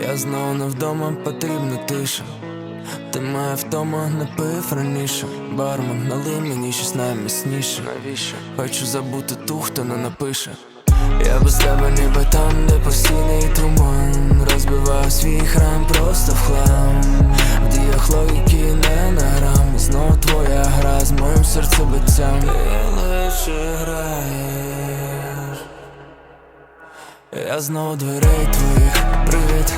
Я знову не вдома, потрібна тиша. Ти моя втома не пив раніше. Бармен, налий мені щось найміцніше. Навіщо? Хочу забути ту, хто не напише. Я без тебе ніби там, де постійний туман Розбиваю свій храм просто в хлам В діях логіки не на грам Знову твоя гра з моїм серцебиттям Ти лише граєш я знову дверей твоїх привіт,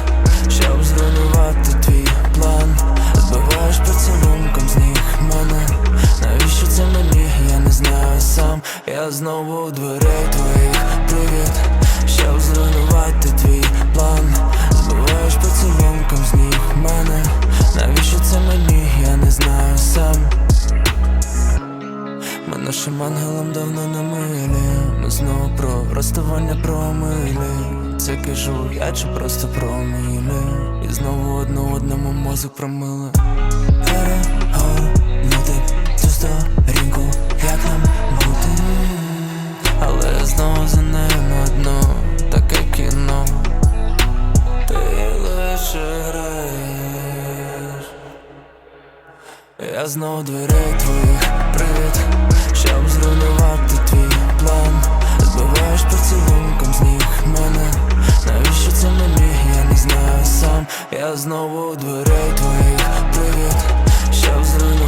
щоб зруйнувати твій план. Збиваєш поцілунком з ніг мене. Навіщо це мені, я не знаю сам. Я знову у дверей нашим ангелом давно не милі. Ми знову про розставання про милі. Це кажу я чи просто про милі І знову одну одному мозок промили. Перегорнути цю сторінку, як нам бути. Але знову за ним одно, таке кіно. Ти лише граєш. Я знову дверей твоїх привіт, Я знову у дверей твоїх привіт, щоб зруйнувати